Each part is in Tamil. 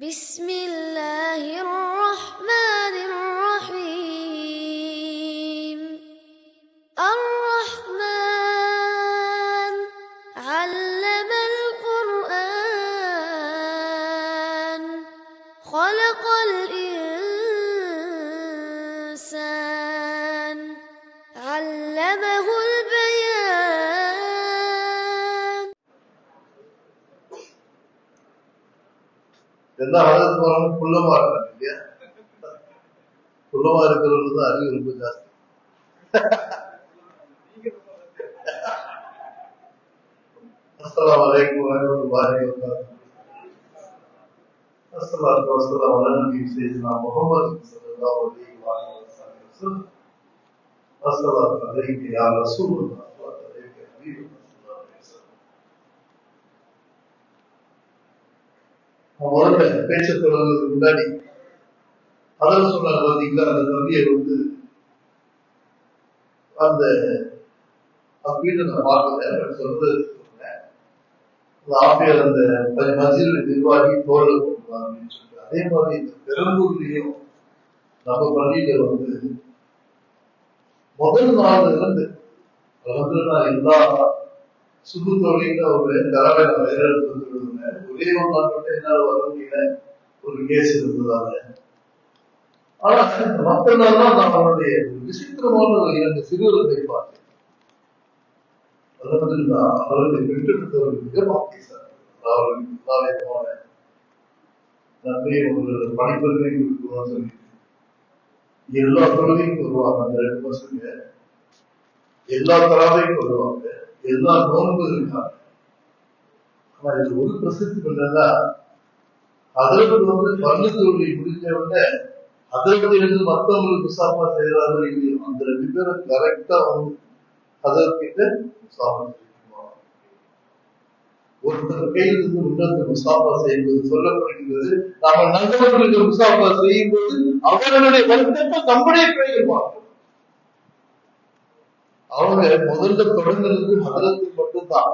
بسم الله الرحمن எல்லா வளர்ந்து போறவங்க குள்ளமா இருக்காங்க இல்லையா குள்ளமா இருக்கிறவங்களுக்கு தான் அறிவு ரொம்ப ஜாஸ்தி அஸ்ஸலாமு அலைக்கும் வரஹ்மத்துல்லாஹி வபரகாத்துஹு அஸ்ஸலாத்து வஸ்ஸலாமு அலா நபி சையதுனா முஹம்மது ஸல்லல்லாஹு அலைஹி வஸல்லம் அஸ்ஸலாத்து அலைக்க யா ரசூலுல்லாஹ் அஸ்ஸலாத்து அலைக்க ஹபீபுல்லாஹ் ஸல்லல்லாஹு அலைஹி நான் முதல்ல பேச்ச தொடங்குறதுக்கு முன்னாடி அதில் சொன்னார் பார்த்தீங்களா அந்த நபியை வந்து அந்த அப்படின்னு நான் பார்க்கல பட் சொல்றது சொன்னேன். அந்த ஆபியர் அந்த ப- மஸ்ஜிதுடைய நிர்வாகி தோழர் அப்படின்னு சொல்லிட்டு. அதே மாதிரி இந்த பெரம்பூர்லயும் நம்ம பள்ளியில வந்து முதல் நாள்ல இருந்து வந்து நான் எல்லா ஒரு தலைமை நான் வேற ஒரே ஒரு நாள் மட்டும் என்னால் வர முடியல ஒரு கேஸ் இருந்ததால ஆனா மற்ற நாள் தான் நான் அவனுடைய விசித்திரமான ஒரு இரண்டு சிறுவர்களை பார்த்தேன். அதாவது நான் அவர்களை பெற்றெடுத்தவர்கள் மிக பாக்கியசாலி. அவர்களுக்கு எல்லாவிதமான நன்மையை ஒரு பணிப்பொருளை கொடுக்கணும்னு சொல்லி எல்லா பொருளையும் வருவாங்க அந்த ரெண்டு பசங்க. எல்லா தராதையும் வருவாங்க எல்லா நோன்பு இருக்காங்க ஆனா இது ஒரு பிரசித்தி பண்ணல அதற்கு வந்து பல்லு தோல்வி முடிஞ்ச உடனே அதற்கு இருந்து மற்றவங்களுக்கு சாப்பா செய்யறாங்க அந்த ரெண்டு பேரும் கரெக்டா வந்து அதற்கிட்ட முசாஃபா ஒருத்தர் கையில் இருந்து இன்னொரு முசாஃபா செய்யும்போது சொல்லப்படுகிறது நாம நல்லவர்களுக்கு முசாஃபா செய்யும் போது அவர்களுடைய வருத்தத்தை நம்முடைய கையில் பார்க்கணும் அவங்க முதல்ல தொடங்குறது ஹதரத்து மட்டும்தான்.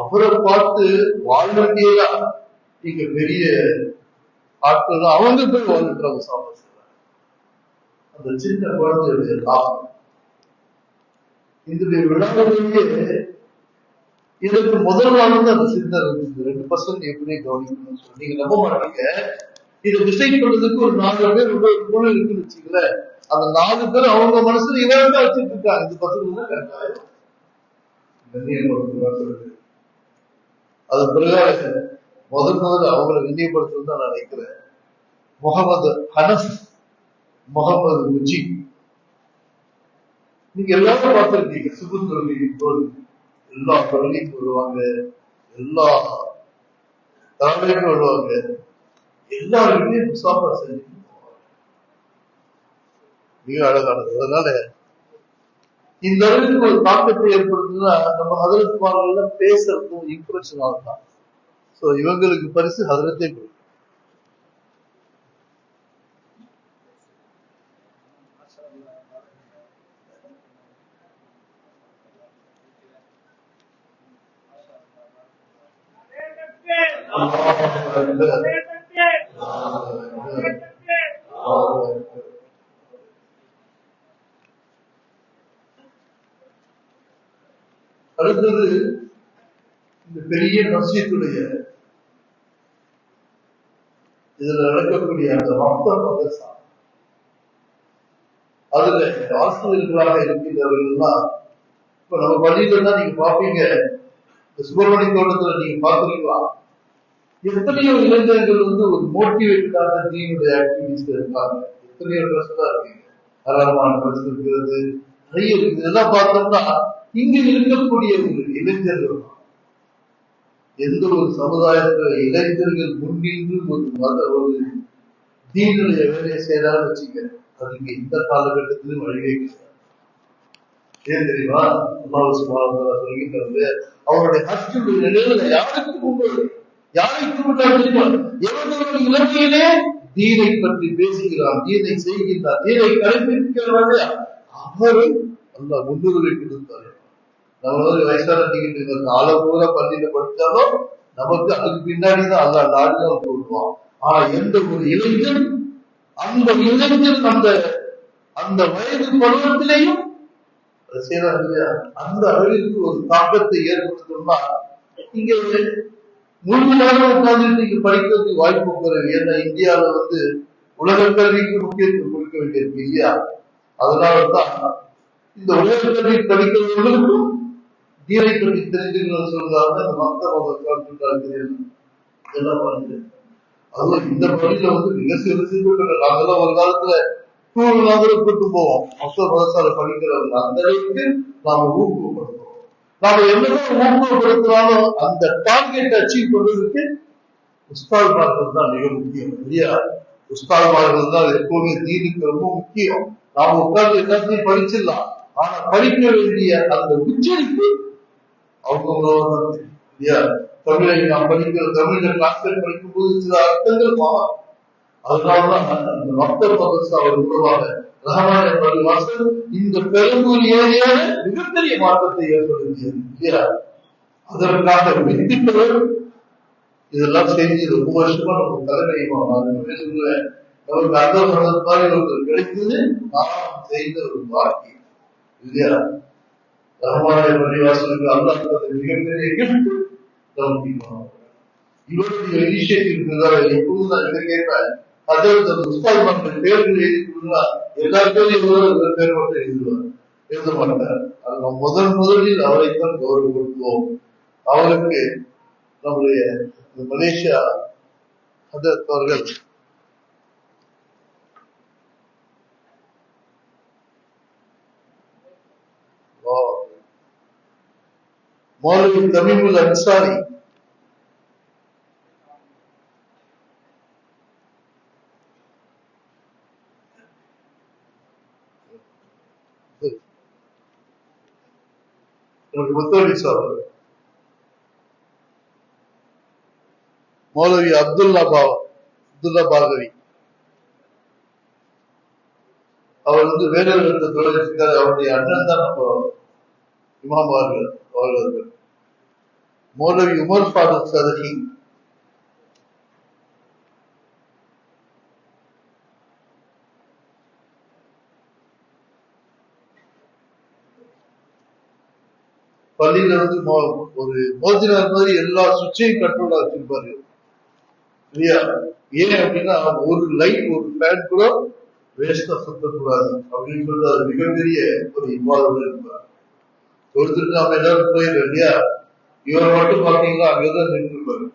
அவரை பார்த்து வாழ்நாட்டியா நீங்க இங்க பெரிய ஆட்கள் அவங்க போய் வாழ்ந்துட்டாங்க சாப்பிட அந்த சின்ன குழந்தையுடைய லாபம். இதனுடைய விழாவிலேயே இதற்கு முதல் வாழ்ந்து அந்த சிந்தனை ரெண்டு பர்சன்ட் எப்படி கவனிக்கணும்னு சொல்லி நீங்க நம்ப மாட்டீங்க. இதை டிசைட் பண்றதுக்கு ஒரு நாலு பேர் ரொம்ப கூட இருக்குன்னு வச்சுக்கல அந்த நாலு பேர் அவங்க மனசுல இவன் தான் வச்சுட்டு இருக்காங்க. இந்த பசங்க தான் கரெக்டாக அது பிறகு முதல் முதல்ல அவங்களை கண்ணியப்படுத்துறது தான் நான் நினைக்கிறேன். முகமது ஹனஸ் முகமது முஜி. நீங்க எல்லாரும் பார்த்திருக்கீங்க. சுகுன் தொழிலின் இப்போது எல்லா தொழிலையும் வருவாங்க எல்லா தலைமையும் வருவாங்க எல்லாருக்குமே முசாஃபா செஞ்சு. மிக அழகானது அதனால. இந்த அளவுக்கு ஒரு தாக்கத்தை ஏற்படுத்துதுன்னா நம்ம ஹதரத்மார்கள்ல பேசுறதும் இம்ப்ரெஷன் ஆகலாம் சோ இவங்களுக்கு பரிசு ஹதரத்தே கொடுக்கும். அடுத்தது இந்த பெரிய மஸ்ஜித்துடைய இதுல நடக்கக்கூடிய அந்த ரத்த மதரசா அதுல இந்த ஆசிரியர்களாக இருக்கின்றவர்கள்லாம் இப்ப நம்ம பள்ளியில தான் நீங்க பாப்பீங்க இந்த சுப்பிரமணிய தோட்டத்துல நீங்க பாக்குறீங்களா எத்தனையோ இளைஞர்கள் வந்து ஒரு மோட்டிவேட்டடான நீங்களுடைய ஆக்டிவிட்டிஸ்ல இருக்காங்க. எத்தனையோ ட்ரெஸ் தான் இருக்கீங்க. தாராளமான ட்ரெஸ் இருக்கிறது நிறைய இதெல்லாம் பார்த்தோம்னா இங்க இருக்கக்கூடிய ஒரு இளைஞர்கள் எந்த ஒரு சமுதாயத்துல இளைஞர்கள் முன்னின்று ஒரு மத ஒரு தீனுடைய வேலையை செய்யறான்னு வச்சுக்க அது இங்க இந்த காலகட்டத்திலும் வழிவே ஏன் தெரியுமா? அல்லாஹ் சுப்ஹானஹு சொல்கின்றது அவருடைய ஹஸ்டுடைய நிலையில யாருக்கு முன்பு யாருக்கு முன்னாடி தெரியுமா எவர்கள் இலங்கையிலே தீனை பற்றி பேசுகிறார் தீனை செய்கின்றார் தீனை கடைபிடிக்கிறார் அவரை அல்லாஹ் முன்னுரிமை கொடுத்தார். நம்ம ஒரு வயசான டிக்கெட் காலம் பூரா பள்ளியில படிச்சாலும் நமக்கு அதுக்கு பின்னாடி தான் அல்ல அந்த வந்து விடுவான் ஆனா எந்த ஒரு இளைஞன் அந்த இளைஞன் அந்த அந்த வயது பருவத்திலையும் அந்த அளவிற்கு ஒரு தாக்கத்தை ஏற்படுத்தணும்னா நீங்க முழு நேரம் உட்கார்ந்து நீங்க படிக்கிறதுக்கு வாய்ப்பு குறைவு ஏன்னா இந்தியாவில வந்து உலக கல்விக்கு முக்கியத்துவம் கொடுக்க வேண்டியிருக்கு இல்லையா? அதனாலதான் இந்த உலக கல்வி படிக்கிறவர்களுக்கும் தீரை பற்றி தெரிஞ்சுக்கணும் சொல்றாங்க அந்த மக்த இதெல்லாம் பண்ணுது அதுவும் இந்த பள்ளியில வந்து மிக சிறு சிறு நாங்கெல்லாம் ஒரு காலத்துல டூர்லாம் கூட கூட்டு போவோம். மொத்த மதசால படிக்கிறவங்க. அந்த அளவுக்கு நாம ஊக்குவப்படுத்துவோம் நாம என்னதான் ஊக்குவப்படுத்தினாலும் அந்த டார்கெட் அச்சீவ் பண்றதுக்கு உஸ்தால் மார்கள் தான் மிக முக்கியம். இல்லையா? உஸ்தால் மார்கள் தான் எப்பவுமே தீனுக்கு ரொம்ப முக்கியம். நாம உட்கார்ந்து எல்லாத்தையும் படிச்சிடலாம். ஆனா படிக்க வேண்டிய அந்த உச்சரிப்பு அவங்க தமிழை நாம் படிக்கிற தமிழர் கிளாஸ்கள் படிக்கும் போது சில அர்த்தங்கள் மாறும். அதனாலதான் அந்த மக்தர் மதரசா அவர் உருவாக ரஹமான பள்ளிவாசல் இந்த பெரும்பூர் ஏரியால மிகப்பெரிய மாற்றத்தை ஏற்படுத்தியது. இல்லையா? அதற்காக வித்திட்டவர் இதெல்லாம் செஞ்சு ரொம்ப வருஷமா நம்ம தலைமையுமா நான் சொல்லுவேன் நமக்கு அந்த மாதிரி ஒருத்தர் கிடைத்தது நாம் செய்த ஒரு வாழ்க்கை. இல்லையா? ரஹ்மானுடைய பள்ளிவாசலுக்கு அல்லாஹ் மிகப்பெரிய கிஃப்ட் நமக்கு இவருடைய இனிஷியேட்டிவ் இருக்கிறதால எப்போதும் நான் இதை கேட்பேன் அதாவது அந்த உஸ்தாத் பேர்கள் பேர் மட்டும் எழுதுவார் எழுத மாட்டார். முதல் முதலில் அவரைத்தான் அவருக்கு நம்முடைய மலேசியா அவர்கள் மௌலவி தமிமுல் அன்சாரி. எனக்கு முத்தோடி சார். மௌலவி அப்துல்லா பாவா அப்துல்லா பார்கவி. அவர் வந்து வேறொரு தொழிற்சிக்கார் அவருடைய அண்ணன் தான் நம்ம இமாம் அவர்கள் அவர்கள். மௌலவி உமர் ஃபாரூக் சதகி. பள்ளியில வந்து ஒரு மோதினார் மாதிரி எல்லா சுவிட்சையும் கண்ட்ரோலா வச்சிருப்பாரு இல்லையா ஏன் அப்படின்னா ஒரு லைட் ஒரு ஃபேன் கூட வேஸ்டா சுத்தக்கூடாது அப்படின்னு சொல்லிட்டு அது மிகப்பெரிய ஒரு இவ்வாறு இருப்பார் ஒருத்தருக்கு நம்ம எல்லாரும் போயிடும் இல்லையா? இவர் மட்டும் பாத்தீங்கன்னா அங்கதான் நின்றுப்பாரு.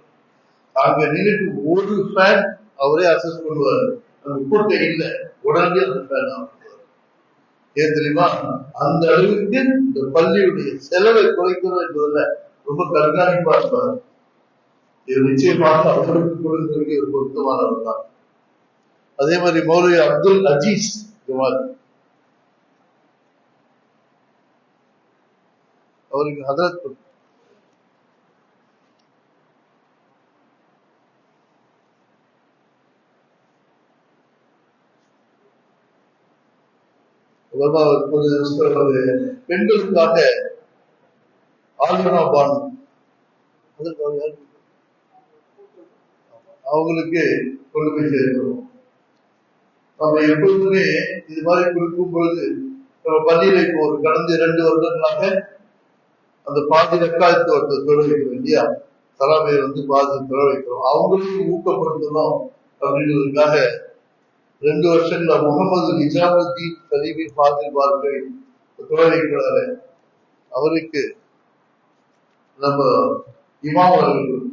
அங்க நின்றுட்டு ஒரு ஃபேன் அவரே அசஸ் பண்ணுவாரு. அந்த கூட்டம் இல்லை. உடனே அந்த ஃபேன் ஆகும் ஏன் தெரியுமா? அந்த அளவுக்கு இந்த பள்ளியுடைய செலவை குறைக்கணும் என்பதுல ரொம்ப கண்காணிப்பா இருப்பாரு. இது நிச்சயமாக அவருக்கு கொடுக்க ஒரு பொருத்தமானவர் தான் அதே மாதிரி மௌலவி அப்துல் அஜீஸ் ஜமால். அவருக்கு ஹதரத் பெண்களுக்காக ஆல்மனா பான் அவங்களுக்கு கொண்டு போய் சேர்க்கிறோம் நம்ம எப்பொழுதுமே இது மாதிரி கொடுக்கும் பொழுது நம்ம பள்ளியில இப்போ ஒரு கடந்த இரண்டு வருடங்களாக அந்த பாதி ரெக்காயத்து ஒருத்தர் தொழில் இல்லையா தலைமையை வந்து பாதி தொழில் வைக்கிறோம். ஊக்கப்படுத்தணும் அப்படின்றதுக்காக ரெண்டு வருஷங்கள முகமது நிஜாமுதீன் சலீபி ஃபாதில் பார்க்கை தொட வைக்கிறாரு. அவருக்கு நம்ம இமாம் அவர்கள்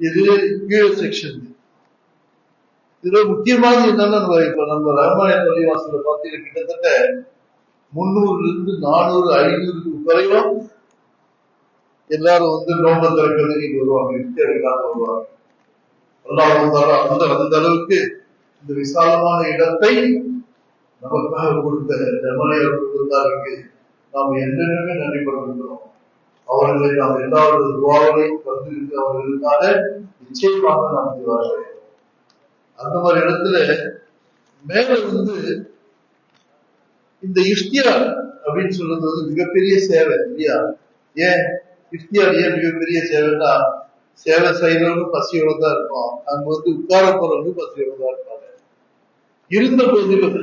இது கீழே செக்ஷன் இதுல முக்கியமானது என்னன்னா இப்ப நம்ம ராமாயண பள்ளிவாசல பார்த்தீங்கன்னா கிட்டத்தட்ட முன்னூறுல இருந்து நானூறு ஐநூறு குறையும். எல்லாரும் வந்து நோம்ப திறக்கிறதுக்கு வருவாங்க இஃப்தாருக்காக வருவாங்க. அல்லாஹ் அந்த அந்த அளவுக்கு இந்த விசாலமான இடத்தை நமக்காக கொடுத்த ஜமனையர் கொடுத்தாருக்கு நாம் என்னென்னமே நன்றி படுத்துகிறோம் அவர்களை நாம் எல்லாருடைய துவாகளையும் கருத்து அவர்களுக்காக நிச்சயமாக நாம் செய்வார்கள் அந்த மாதிரி இடத்துல மேல வந்து இந்த இஃப்தியார் அப்படின்னு சொல்றது வந்து மிகப்பெரிய சேவை இல்லையா? ஏன்? இஃப்தியார் ஏன் மிகப்பெரிய சேவைன்னா சேவை செய்யறவங்க பசியோட தான் இருக்கும் அங்க வந்து உட்கார போறவங்க பசியோட தான் இருப்பாங்க. இருந்த போதிலும்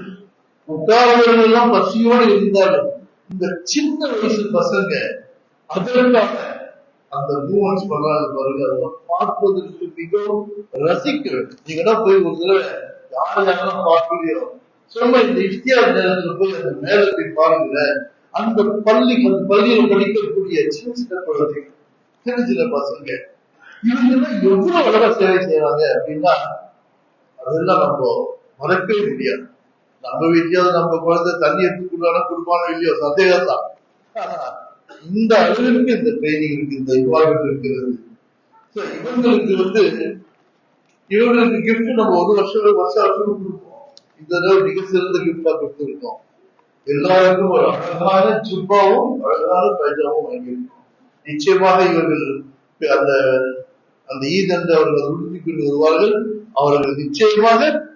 உட்கார்ந்தவர்கள் எல்லாம் பசியோடு இருந்தாலும் இந்த சின்ன வயசு பசங்க அதற்கான அந்த மூமெண்ட்ஸ் பண்றாங்க பாருங்க அதெல்லாம் பார்ப்பதற்கு மிகவும் ரசிக்கிறேன் நீங்க தான் போய் ஒரு தடவை யார் யாரெல்லாம் பார்க்கலையோ சும்மா இந்த இஃப்தியார் நேரத்துல போய் அந்த மேல போய் பாருங்க அந்த பள்ளி அந்த பள்ளியில் படிக்கக்கூடிய சின்ன சின்ன குழந்தைகள் சின்ன சின்ன பசங்க இவங்கெல்லாம் எவ்வளவு அழகா சேவை செய்யறாங்க அப்படின்னா அதெல்லாம் நம்ம மறக்கவே முடியாது. நம்ம வீட்லயாவது நம்ம குழந்தை தண்ணி எடுத்துக்குள்ளான குடும்பம் இல்லையோ சந்தேகம் தான் இந்த அளவிற்கு இந்த ட்ரைனிங் இருக்கு இந்த இன்வால்மெண்ட் இருக்கிறது. So, இவங்களுக்கு வந்து இவங்களுக்கு கிஃப்ட் நம்ம ஒரு வருஷம் வருஷம் வருஷம் கொடுப்போம் இந்த தடவை மிக சிறந்த கிஃப்டா கொடுத்துருக்கோம். எல்லாருக்கும் ஒரு அழகான ஜுப்பாவும் அழகான பைஜாவும் வாங்கியிருக்கோம். நிச்சயமாக இவர்கள் அந்த அந்த ஈத் என்று அவர்கள் உறுதி கொண்டு வருவார்கள். அவர்கள் நிச்சயமாக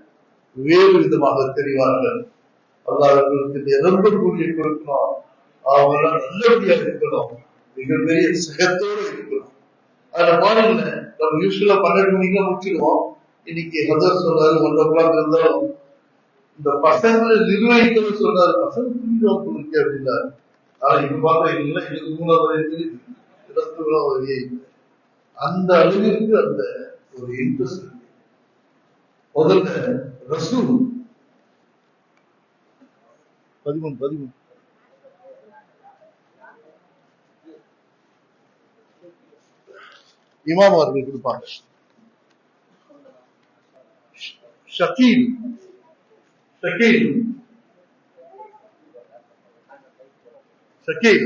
வேறு விதமாக தெரிவார்கள். அல்லாஹ் அவர்களுக்கு நிரம்ப கூறிய கொடுக்கணும் அவங்களாம் நல்லபடியா இருக்கணும். மிகப்பெரிய சகத்தோடு இருக்கணும். அதுல பாருங்க நம்ம யூஸ்வலா பன்னெண்டு மணிக்கு முடிச்சிடுவோம் இன்னைக்கு ஹதர் சொன்னாரு ஒன் ஓ கிளாக் இருந்தாலும் இந்த பசங்களை நிர்வகிக்கணும் சொன்னாரு. பசங்க தூங்கிடுவோம் புரிஞ்சு அப்படின்னாரு ஆனா இப்ப பார்த்தா இல்லை இதுக்கு மூணாவது இடத்துலாம் இருபத்தி இல்லை. அந்த அளவிற்கு அந்த ஒரு இன்ட்ரெஸ்ட் இருக்கு. முதல்ல ரசூல். பதிமூணு பதிமூணு. இமாம் அவர்கள் கொடுப்பாங்க ஷக்கீல் ஷக்கீல் ஷக்கீல்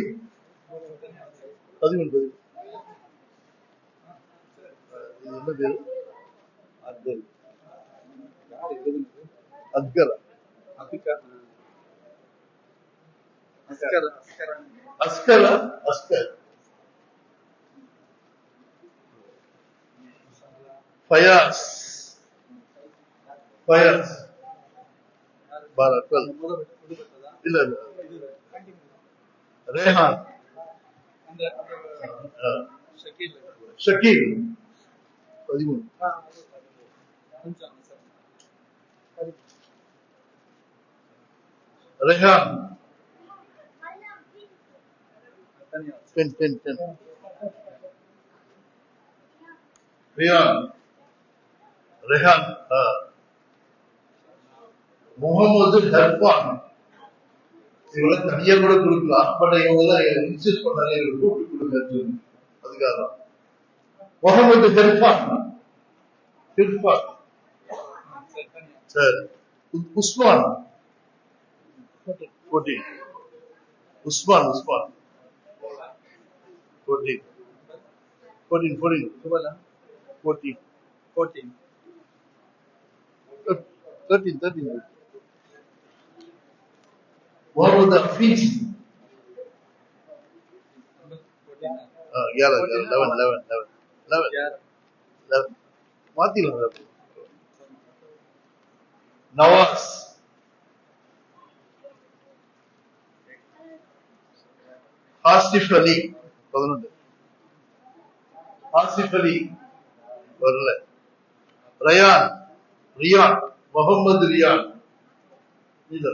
பதிமூணு பதிமூணு இது என்ன பேரு அப்துல் அஸ்கர் அஸ்கர் அஸ்கர் ஃபயாஸ் ஃபயாஸ் பாரா டுவெல் இல்ல இல்ல ரேஹான் ஷக்கீல் பதிமூணு Rehan ten ten ten Riyan Rehan. Mohammed Irfan இவங்களை தனியா கூட கொடுக்கலாம் பட் இவங்க இன்சிஸ்ட் பண்ணாங்க இவங்க கூப்பிட்டு கொடுங்க. அதுக்காக முகமது ஹெர்பான் ஹெர்பான் சரி உஸ்- Usman fourteen Usman Usman fourteen fourteen fourteen fourteen 13, 13. What was the fifth? Oh, yeah, 11, 11, 11, 11. 11. மாத்திடலாம் நவாஸ் ஆசிஃப் அலி பதினொன்று ஆசிஃப் வரல ரயான் ரியான் முகமது ரியான் இல்ல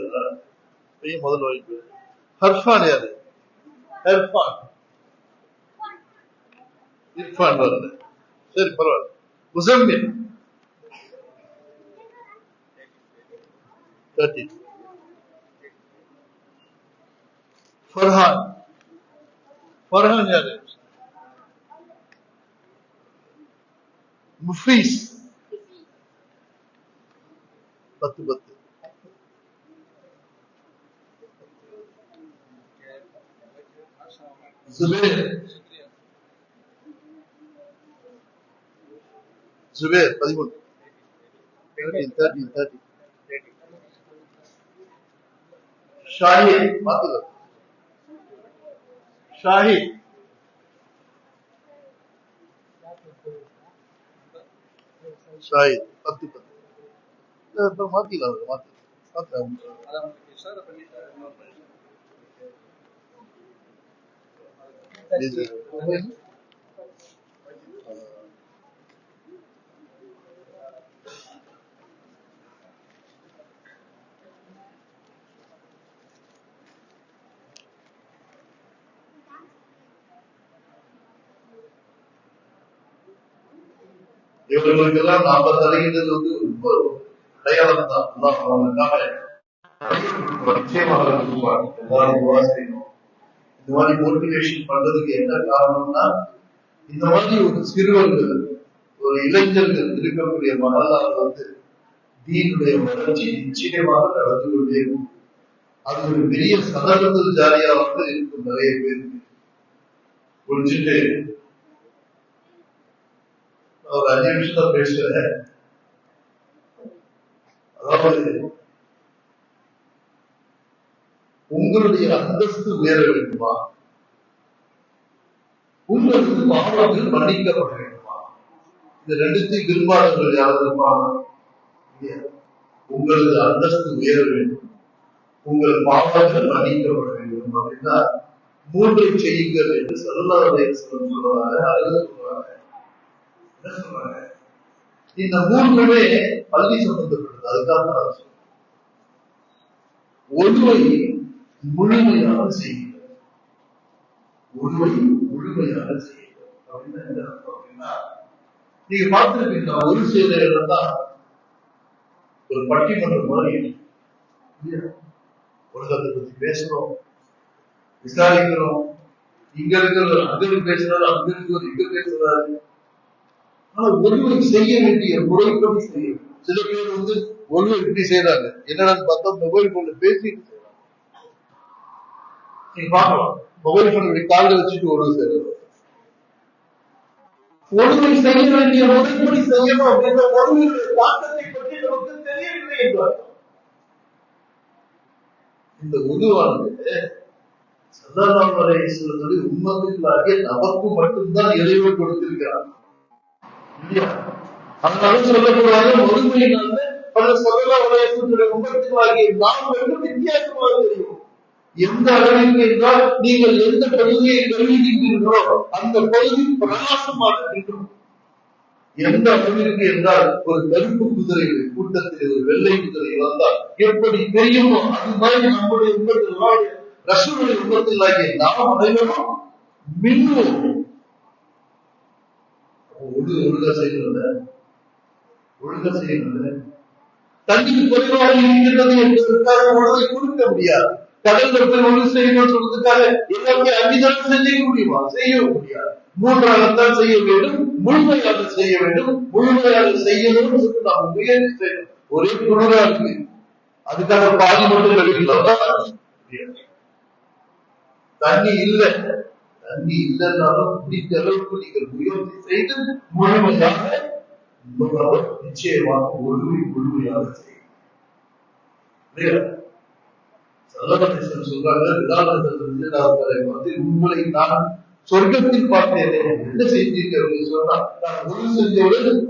பையன் முதல் வாய்ப்பு ஹர்ஃபான் யாரு ஹர்ஃபான் இர்ஃபான் வரல சரி பரவாயில்ல முசம்மில் தேர்ட்டி ஃபர்ஹான் ஃபர்ஹான் யாரு முஃபீஸ் பத்து பத்து ஜுபேர் ஜுபேர் பதிமூணு தேர்ட்டீன் தேர்ட்டீன் தேர்ட்டி ஷாஹித் மாத்துங்க ஷாஹித் ஷாஹித் பத்து பத்து மாத்திக்கலாம் மாத்து மாத்து இவர்களுக்கெல்லாம் நாம தருகின்றது அவங்களுக்காக நிச்சயமாக செய்யணும் இந்த மாதிரி மோட்டிவேஷன் பண்றதுக்கு என்ன காரணம்னா இந்த மாதிரி ஒரு சிறுவர்கள் ஒரு இளைஞர்கள் இருக்கக்கூடிய மகளால் வந்து தீனுடைய வளர்ச்சி நிச்சயமாக நடந்து கொண்டே இருக்கும் அது ஒரு பெரிய சதவீதத்தில் ஜாலியா வந்து இருக்கும் நிறைய பேர் புரிஞ்சுட்டு ஒரு அஞ்சு நிமிஷம் தான் பேசுறேன் அதாவது உங்களுடைய அந்தஸ்து உயர வேண்டுமா? உங்களுக்கு பாவங்கள் மன்னிக்கப்பட வேண்டுமா? இந்த ரெண்டுத்தையும் விரும்பாதவர்கள் யாரும் இருப்பாங்க உங்களது அந்தஸ்து உயர வேண்டும். உங்கள் பாவங்கள் மன்னிக்கப்பட வேண்டும். அப்படின்னா மூன்று செய்யுங்கள் என்று சொல்லாதே சொல்லுவாங்க அல்லது சொல்றாங்க. என்ன சொல்றாங்க? இந்த மூன்றுமே பள்ளி சம்பந்தப்பட்டது அதுக்காக நான் சொல்றேன். ஒருவை முழுமையாக செய்யுங்கள் ஒருவை முழுமையாக என்ன அப்படின்னா நீங்க பார்த்திருப்பீங்களா ஒரு சில இடம் தான் ஒரு பட்டிமன்றம் மாதிரி உலகத்தை பத்தி பேசுறோம் விசாரிக்கிறோம். இங்க இருக்கிறவர் அங்க பேசுறாரு அங்க இருக்கிறவர் இங்க பேசுறாரு. ஆனா ஒருவர் செய்ய வேண்டிய முறைப்படி செய்யும் சில பேர் வந்து ஒழுங்கு இப்படி செய்யறாங்க என்னடான்னு பார்த்தா மொபைல் போன்ல பேசிட்டு செய்யறாங்க மொபைல் போன் இப்படி காலில் வச்சுட்டு ஒழுங்கு செய்யறாரு ஒருமை செய்ய வேண்டிய செய்யணும் அப்படின்ற தாக்கத்தை பற்றி நமக்கு தெரியவில்லை என்றார் இந்த உருவானது சதாராம் வரைசுடைய உண்மத்துக்களாகிய நமக்கு மட்டும்தான் இறைவன் கொடுத்திருக்கிறார் அதனால சொல்லக்கூடாது ஒருமையினால பல சதாராம் வரைசுடைய உண்மத்துக்களாகிய நாம் ரெண்டும் வித்தியாசமாக தெரியும். எந்த அளவிற்கு என்றால் நீங்கள் எந்த பகுதியை கருவிக்கின்றீர்களோ அந்த பகுதி பிரகாசமாக நிற்கும். எந்த அளவிற்கு என்றால் ஒரு கருப்பு குதிரை கூட்டத்தில் ஒரு வெள்ளை குதிரை வந்தால் எப்படி தெரியுமோ அது மாதிரி நம்முடைய உண்மத்தில் ரசூலுடைய உண்மத்தில் ஆகிய நாம் அனைவரும் மின்னுவோம். ஒழு ஒழுங்கா செய்யணும்ல ஒழுங்கா செய்யணும்ல தண்ணிக்கு குறைவாக இருக்கின்றது என்பதற்காக உணவை கொடுக்க முடியாது. கடல் போய் ஒன்று செய்யணும்னு சொல்றதுக்காக எல்லாமே அங்கீகாரம் செய்ய முடியுமா? செய்ய முடியாது. மூன்றாகத்தான் செய்ய வேண்டும். முழுமையாக செய்ய வேண்டும். முழுமையாக செய்யணும்னு சொல்லி நாம் முயற்சி செய்யணும். ஒரே குளிரா இருக்கு. அதுக்காக பாதி மட்டும் கழிக்கலாம் தண்ணி இல்லை. தண்ணி இல்லைன்னாலும் முடிந்த அளவுக்கு நீங்கள் முயற்சி செய்து முழுமையாக உங்களால் நிச்சயமாக ஒழுமை முழுமையாக செய்யும் சொல்றாங்க உங்களை நான் சொர்க்கத்தில் பார்த்தேன் என்ன செய்தீர்கள் சொன்னா நான் செஞ்சவுடன்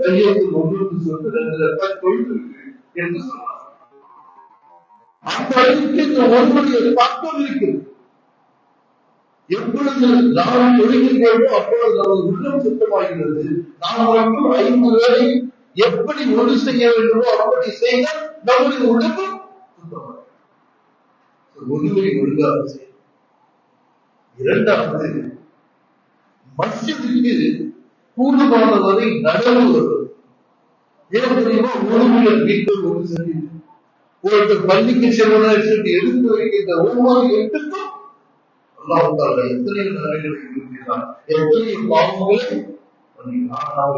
ஒன்று சொல்லிட்டு ரெண்டு தொழில் என்று சொன்னார். அந்த அளவுக்கு இந்த எப்பொழுது நாம் தொழுகின்றோமோ அப்பொழுது நமது உள்ளம் சுத்தமாகிறது. நாம் மட்டும் ஐந்து வேலை எப்படி ஒன்று செய்ய வேண்டுமோ அப்படி செய்தால் நம்முடைய உடம்பும் சுத்தமாகும் ஒருவரை ஒழுங்காக செய்யும் இரண்டாவது மஸ்ஜிதுக்கு கூடுமானவரை நடவு வருவது ஏன் தெரியுமா? ஒருவர் வீட்டில் ஒன்று செஞ்சு ஒருத்தர் பள்ளிக்கு செல்வதாக சொல்லி எடுத்து வைக்கின்ற ஒவ்வொரு எட்டுக்கும் அல்லாஹால எத்தனை நன்மைகளை இருக்கிறார் எத்தனை பாவங்களை?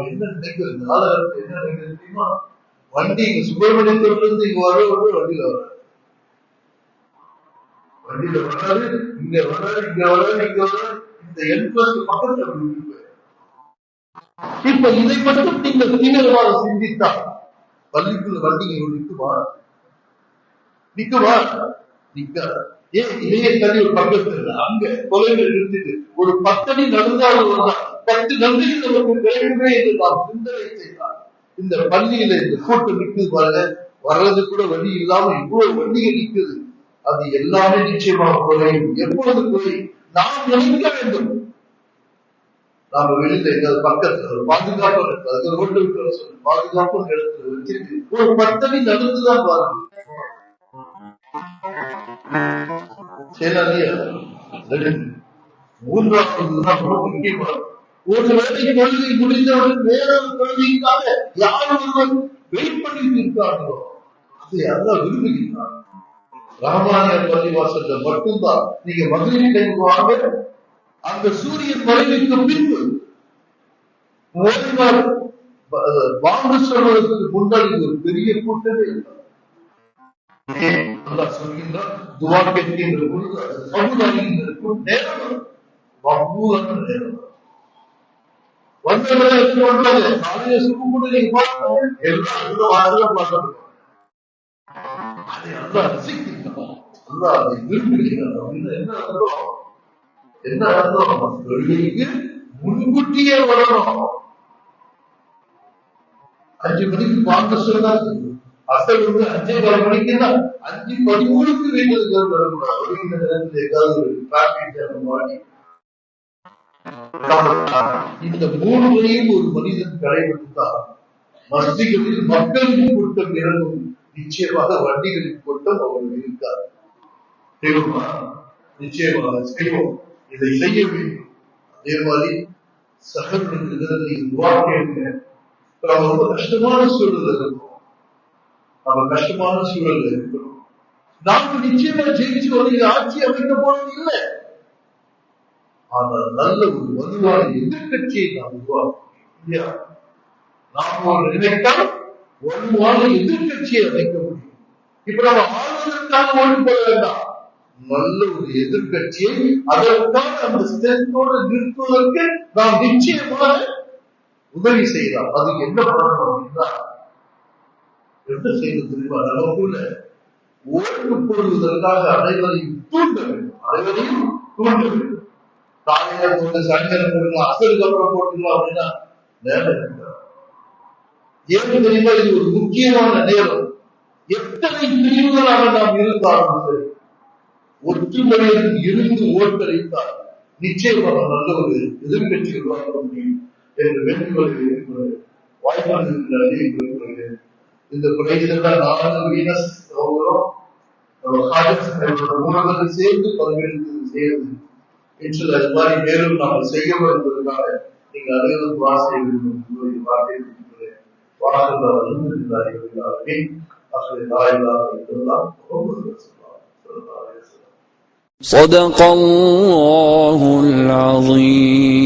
என்ன நினைக்கிறது காலகட்டத்தில் என்ன நினைக்கிறது தெரியுமா? வண்டி சுப்பிரமணியத்துல இருந்து இங்க வர வண்டியில வர வண்டியில வராது இங்க வராது இங்க வராது இங்க வராது இந்த எண்பது பக்கத்துல இப்ப இதை மட்டும் நீங்கள் தீவிரமாக சிந்தித்தால் பள்ளிக்குள்ள வண்டியை நிற்குமா? நிற்குமா? நிக்குமா நிக்காது ஏன் இளைய ஒரு பக்கத்துல அங்க தொலைவில் நிறுத்திட்டு ஒரு பத்தடி நடந்தாலும் வரலாம். பத்து நன்றிகள் நமக்கு கிடைக்குமே என்று நாம் சிந்தனை செய்தால் இந்த பள்ளியில இந்த கூட்டம் நிக்குது பாருங்க. வர்றது கூட வழி இல்லாம இவ்வளவு வண்டிகள் நிக்குது. அது எல்லாமே நிச்சயமாக குறையும். எப்பொழுது குறையும்? நாம் நினைக்க வேண்டும். நாம வெளியில எங்காவது பக்கத்துல ஒரு பாதுகாப்பு இருக்கு. அதுக்கு ரோட்டு விட்டு சொல்லு. பாதுகாப்பு இடத்துல வச்சிருக்கு. ஒரு பத்தடி நடந்துதான் பாருங்க. செயலாளியா ஒரு வேலை கொள்கை முடிந்தவுடன் வேறொரு யார் ஒருவர் வெயிட் பண்ணிட்டு இருக்கார்களோ அதை அதான் விரும்புகிறார் ராமாயண பள்ளிவாசல்ல மட்டும்தான். நீங்க மதுரை டைம் அந்த சூரியன் மறைவுக்கு பின்பு வாங்க சொல்வதற்கு முன்னாடி ஒரு பெரிய கூட்டமே இல்லை. அல்லாஹ் துவா கேட்கின்ற பொழுது சமுதாயின்ற நேரம் நேரம் வந்தவரை கூட நீங்க பார்க்கணும் எல்லாம் அந்த பார்க்கணும் அதை அல்லாஹ் அல்லாஹ் அதை என்ன அர்த்தம் என்ன அர்த்தம் முன்கூட்டியே வரணும் அஞ்சு மணிக்கு பார்க்க சொன்னாங்க அசல் வந்து அஞ்சே கால் மணிக்குன்னா அஞ்சு பதிமூணுக்கு வீட்டுக்கு வரக்கூடாது. அப்படிங்கிற நேரத்தில் ஏதாவது ஒரு டிராபிக் அந்த மாதிரி இந்த மூணு வரையும் ஒரு மனிதன் கடைபிடித்தார் மஸ்திகளில் மக்களின் கூட்டம் இறங்கும் நிச்சயமாக வண்டிகளின் கூட்டம் அவர்கள் இருக்கார் தெரியுமா? நிச்சயமாக செய்வோம். இதை செய்ய வேண்டும். அதே மாதிரி சகர்களுக்கு நீங்கள் துவா நம்ம ரொம்ப கஷ்டமான சூழ்நிலை இருக்கும். நம்ம கஷ்டமான சூழல்ல இருக்கிறோம். நாம நிச்சயமா ஜெயிச்சு வந்து ஆட்சி அமைக்க போறது இல்லை. ஆனால் நல்ல ஒரு வலுவான எதிர்கட்சியை நாம் உருவாக்கணும் இல்லையா? நாம் ஒரு நினைத்தால் வலுவான எதிர்கட்சியை அமைக்க முடியும். இப்ப நம்ம ஆளுநருக்காக ஓடி போட வேண்டாம். நல்ல ஒரு எதிர்கட்சியை அதற்கான அந்த ஸ்ட்ரென்த்தோடு நிறுத்துவதற்கு நாம் நிச்சயமாக உதவி செய்யலாம் அது என்ன பண்ணணும் அப்படின்னா என்ன செய்து தெரியுமா நமக்குள்ள ஓய்வு போடுவதற்காக அனைவரையும் தூண்ட வேண்டும். அனைவரையும் தூண்ட வேண்டும். காலையில போட்டு சாயங்காலம் போடுங்க அசலுக்கு அப்புறம் போட்டுக்கலாம் அப்படின்னா நேரம் ஏன் தெரியுமா இது ஒரு முக்கியமான நேரம். எத்தனை பிரிவுகளாக நாம் இருந்தாலும் சரி ஒற்றுமையில் இருந்து ஓட்டளித்தால் நிச்சயமாக நல்ல ஒரு எதிர்கட்சி உருவாக்க முடியும் என்று வேண்டுகோளை இருக்கிறது வாய்ப்பாக இருக்கிற இந்த குறைகள் நானும் வீனஸ் அவங்களும் நம்ம ஹாஜஸ் அவர்களோட மூலங்கள் சேர்ந்து பங்கெடுத்து செய்வது என்று அது மாதிரி மேலும் நாம் செய்ய என்பதற்காக நீங்க அனைவரும் வாசனை வார்த்தை இருக்கிறேன் வாசல் அல்ஹம்துலில்லாஹி அஹ்லே லா இலாஹா இல்லல்லாஹ் முஹம்மது ரசூலுல்லாஹ் ஸல்லல்லாஹு அலைஹி வஸல்லம் صدق الله العظيم